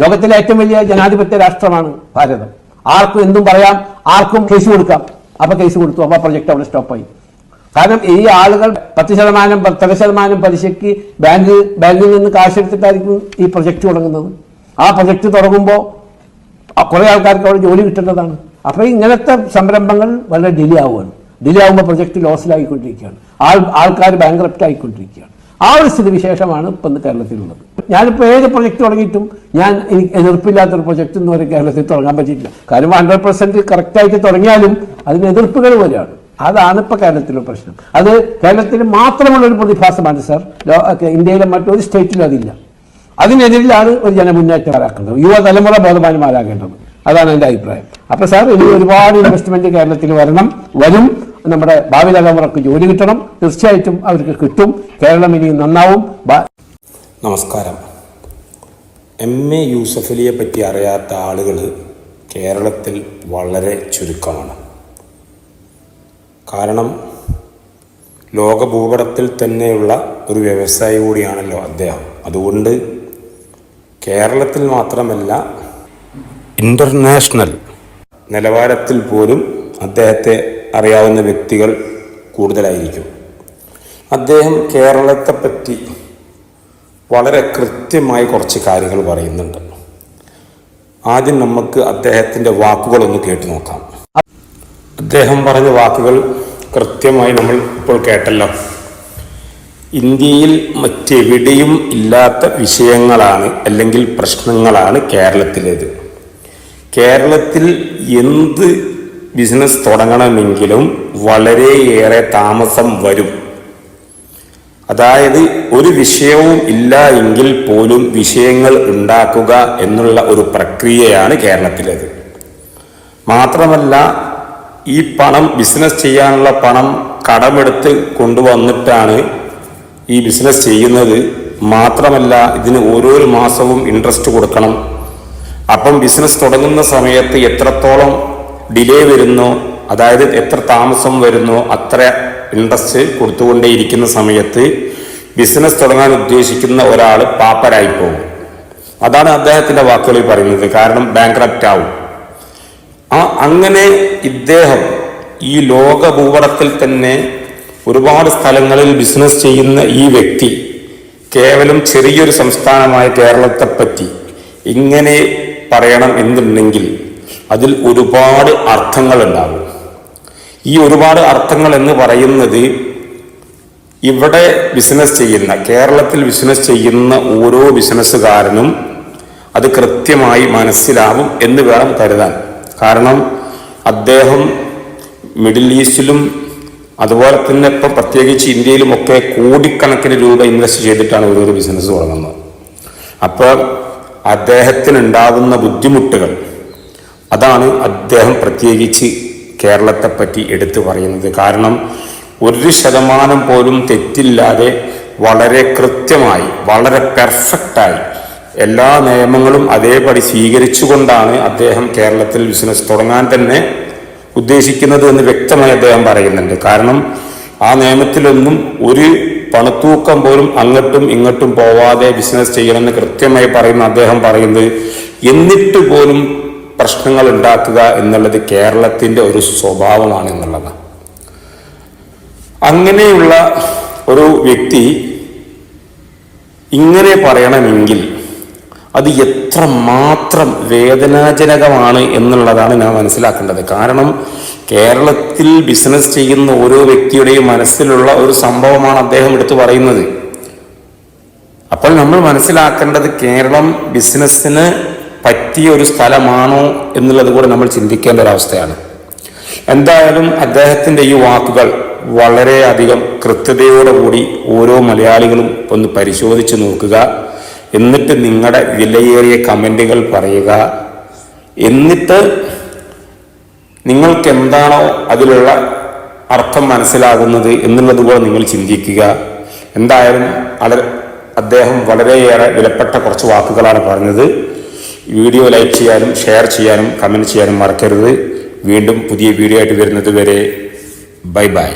ലോകത്തിലെ ഏറ്റവും വലിയ ജനാധിപത്യ രാഷ്ട്രമാണ് ഭാരതം. ആർക്കും എന്തും പറയാം ആർക്കും കേസ് കൊടുക്കാം. അപ്പൊ കേസ് കൊടുത്തു അപ്പൊ പ്രൊജക്ട് അവിടെ സ്റ്റോപ്പായി കാരണം ഈ ആളുകൾ പത്ത് ശതമാനം പത്തര ശതമാനം പലിശയ്ക്ക് ബാങ്ക് ബാങ്കിൽ നിന്ന് കാശെടുത്തിട്ടായിരിക്കും ഈ പ്രൊജക്ട് തുടങ്ങുന്നത്. ആ പ്രൊജക്ട് തുടങ്ങുമ്പോൾ കുറെ ആൾക്കാർക്ക് അവിടെ ജോലി കിട്ടേണ്ടതാണ്. അപ്പോൾ ഇങ്ങനത്തെ സംരംഭങ്ങൾ വളരെ ഡിലേ ആവുകയാണ്. ഡിലേ ആകുമ്പോൾ പ്രൊജക്ട് ലോസിലായിക്കൊണ്ടിരിക്കുകയാണ് ആൾ ആൾക്കാർ ബാങ്ക് ആയിക്കൊണ്ടിരിക്കുകയാണ്. ആ ഒരു സ്ഥിതിവിശേഷമാണ് ഇപ്പം കേരളത്തിലുള്ളത്. ഞാനിപ്പോൾ ഏത് പ്രൊജക്ട് തുടങ്ങിയിട്ടും ഞാൻ എനിക്ക് എതിർപ്പില്ലാത്തൊരു പ്രൊജക്ട് എന്ന് വരെ കേരളത്തിൽ തുടങ്ങാൻ പറ്റിയിട്ടില്ല. കാരണം ഹൺഡ്രഡ് പെർസെന്റ് കറക്റ്റായിട്ട് തുടങ്ങിയാലും അതിന് എതിർപ്പുകൾ വരെയാണ് അതാണ് ഇപ്പോൾ കേരളത്തിലെ പ്രശ്നം. അത് കേരളത്തിൽ മാത്രമുള്ള ഒരു പ്രതിഭാസമാണ് സാർ. ഇന്ത്യയിലെ മറ്റൊരു സ്റ്റേറ്റിലും അതില്ല. അതിനെതിരിലാണ് ഒരു ജനമുന്നേറ്റം ആരാക്കേണ്ടത് യുവതലമുറ ബോധവാന്മാരാകേണ്ടത്. അതാണ് എന്റെ അഭിപ്രായം. അപ്പോൾ സാർ ഇനി ഒരുപാട് ഇൻവെസ്റ്റ്മെന്റ് കേരളത്തിൽ വരണം. വരും. നമ്മുടെ ഭാവി തലമുറയ്ക്ക് ജോലി കിട്ടണം. തീർച്ചയായിട്ടും അവർക്ക് കിട്ടും. കേരളം ഇനി നന്നാവും. നമസ്കാരം. എം എ യൂസഫലിയെ പറ്റി അറിയാത്ത ആളുകൾ കേരളത്തിൽ വളരെ ചുരുക്കമാണ്. കാരണം ലോക ഭൂപടത്തിൽ തന്നെയുള്ള ഒരു വ്യവസായി കൂടിയാണല്ലോ അദ്ദേഹം. അതുകൊണ്ട് കേരളത്തിൽ മാത്രമല്ല ഇന്റർനാഷണൽ നിലവാരത്തിൽ പോലും അദ്ദേഹത്തെ അറിയാവുന്ന വ്യക്തികൾ കൂടുതലായിരിക്കും. അദ്ദേഹം കേരളത്തെപ്പറ്റി വളരെ കൃത്യമായി കുറച്ച് കാര്യങ്ങൾ പറയുന്നുണ്ട്. ആദ്യം നമുക്ക് അദ്ദേഹത്തിന്റെ വാക്കുകളൊന്ന് കേട്ടു നോക്കാം. അദ്ദേഹം പറഞ്ഞ വാക്കുകൾ കൃത്യമായി നമ്മൾ ഇപ്പോൾ കേട്ടല്ലോ. ഇന്ത്യയിൽ മറ്റെവിടെയും ഇല്ലാത്ത വിഷയങ്ങളാണ് അല്ലെങ്കിൽ പ്രശ്നങ്ങളാണ് കേരളത്തിലേത്. കേരളത്തിൽ എന്ത് ബിസിനസ് തുടങ്ങണമെങ്കിലും വളരെയേറെ താമസം വരും. അതായത് ഒരു വിഷയവും ഇല്ല എങ്കിൽ പോലും വിഷയങ്ങൾ ഉണ്ടാക്കുക എന്നുള്ള ഒരു പ്രക്രിയയാണ് കേരളത്തിലേത്. മാത്രമല്ല ഈ പണം ബിസിനസ് ചെയ്യാനുള്ള പണം കടമെടുത്ത് കൊണ്ടുവന്നിട്ടാണ് ഈ ബിസിനസ് ചെയ്യുന്നത്. മാത്രമല്ല ഇതിന് ഓരോ മാസവും ഇൻട്രസ്റ്റ് കൊടുക്കണം. അപ്പം ബിസിനസ് തുടങ്ങുന്ന സമയത്ത് എത്രത്തോളം ഡിലേ വരുന്നു. അതായത് എത്ര താമസം വരുന്നു അത്ര ഇൻട്രസ്റ്റ് കൊടുത്തുകൊണ്ടേയിരിക്കുന്ന സമയത്ത് ബിസിനസ് തുടങ്ങാൻ ഉദ്ദേശിക്കുന്ന ഒരാൾ പാപ്പരായി പോകും അതാണ് അദ്ദേഹത്തിന്റെ വാക്കുകളിൽ പറയുന്നത്. കാരണം ബാങ്ക്രപ്റ്റ് ആവും. ആ അങ്ങനെ ഇദ്ദേഹം ഈ ലോക ഭൂപടത്തിൽ തന്നെ ഒരുപാട് സ്ഥലങ്ങളിൽ ബിസിനസ് ചെയ്യുന്ന ഈ വ്യക്തി കേവലം ചെറിയൊരു സംസ്ഥാനമായ കേരളത്തെപ്പറ്റി ഇങ്ങനെ പറയണം എന്നുണ്ടെങ്കിൽ അതിൽ ഒരുപാട് അർത്ഥങ്ങൾ ഉണ്ടാകും ഈ ഒരുപാട് അർത്ഥങ്ങൾ എന്ന് പറയുന്നത് ഇവിടെ ബിസിനസ് ചെയ്യുന്ന കേരളത്തിൽ ബിസിനസ് ചെയ്യുന്ന ഓരോ ബിസിനസ്സുകാരനും അത് കൃത്യമായി മനസ്സിലാവും എന്ന് വേണം കരുതാൻ. കാരണം അദ്ദേഹം മിഡിൽ ഈസ്റ്റിലും അതുപോലെ തന്നെ ഇപ്പം പ്രത്യേകിച്ച് ഇന്ത്യയിലുമൊക്കെ കോടിക്കണക്കിന് രൂപ ഇൻവെസ്റ്റ് ചെയ്തിട്ടാണ് ഓരോരോ ബിസിനസ് തുടങ്ങുന്നത്. അപ്പോൾ അദ്ദേഹത്തിനുണ്ടാകുന്ന ബുദ്ധിമുട്ടുകൾ അതാണ് അദ്ദേഹം പ്രത്യേകിച്ച് കേരളത്തെപ്പറ്റി എടുത്തു പറയുന്നത്. കാരണം ഒരു ശതമാനം പോലും തെറ്റില്ലാതെ വളരെ കൃത്യമായി വളരെ പെർഫെക്റ്റായി എല്ലാ നിയമങ്ങളും അതേപടി സ്വീകരിച്ചുകൊണ്ടാണ് അദ്ദേഹം കേരളത്തിൽ ബിസിനസ് തുടങ്ങാൻ തന്നെ ഉദ്ദേശിക്കുന്നത് എന്ന് വ്യക്തമായി അദ്ദേഹം പറയുന്നുണ്ട്. കാരണം ആ നിയമത്തിലൊന്നും ഒരു പണത്തൂക്കം പോലും അങ്ങോട്ടും ഇങ്ങോട്ടും പോവാതെ ബിസിനസ് ചെയ്യണമെന്ന് കൃത്യമായി പറയുന്ന അദ്ദേഹം പറയുന്നത് എന്നിട്ട് പോലും പ്രശ്നങ്ങൾ ഉണ്ടാക്കുക എന്നുള്ളത് കേരളത്തിന്റെ ഒരു സ്വഭാവമാണ് എന്നുള്ളതാണ് അങ്ങനെയുള്ള ഒരു വ്യക്തി ഇങ്ങനെ പറയണമെങ്കിൽ അത് എത്ര മാത്രം വേദനാജനകമാണ് എന്നുള്ളതാണ് ഞാൻ മനസ്സിലാക്കേണ്ടത്. കാരണം കേരളത്തിൽ ബിസിനസ് ചെയ്യുന്ന ഓരോ വ്യക്തിയുടെയും മനസ്സിലുള്ള ഒരു സംഭവമാണ് അദ്ദേഹം എടുത്തു പറയുന്നത്. അപ്പോൾ നമ്മൾ മനസ്സിലാക്കേണ്ടത് കേരളം ബിസിനസ്സിന് പറ്റിയ ഒരു സ്ഥലമാണോ എന്നുള്ളത് കൂടെ നമ്മൾ ചിന്തിക്കേണ്ട ഒരവസ്ഥയാണ് എന്തായാലും അദ്ദേഹത്തിന്റെ ഈ വാക്കുകൾ വളരെയധികം കൃത്യതയോടുകൂടി ഓരോ മലയാളികളും ഒന്ന് പരിശോധിച്ച് നോക്കുക. എന്നിട്ട് നിങ്ങളുടെ വിലയേറിയ കമന്റുകൾ പറയുക. എന്നിട്ട് നിങ്ങൾക്ക് എന്താണോ അതിലുള്ള അർത്ഥം മനസ്സിലാകുന്നത് എന്നുള്ളത് കൂടെ നിങ്ങൾ ചിന്തിക്കുക. എന്തായാലും അദ്ദേഹം വളരെയേറെ വിലപ്പെട്ട കുറച്ച് വാക്കുകളാണ് പറഞ്ഞത്. വീഡിയോ ലൈക്ക് ചെയ്യാനും ഷെയർ ചെയ്യാനും കമന്റ് ചെയ്യാനും മറക്കരുത്. വീണ്ടും പുതിയ വീഡിയോ ആയിട്ട് വരുന്നത് വരെ ബൈ ബൈ.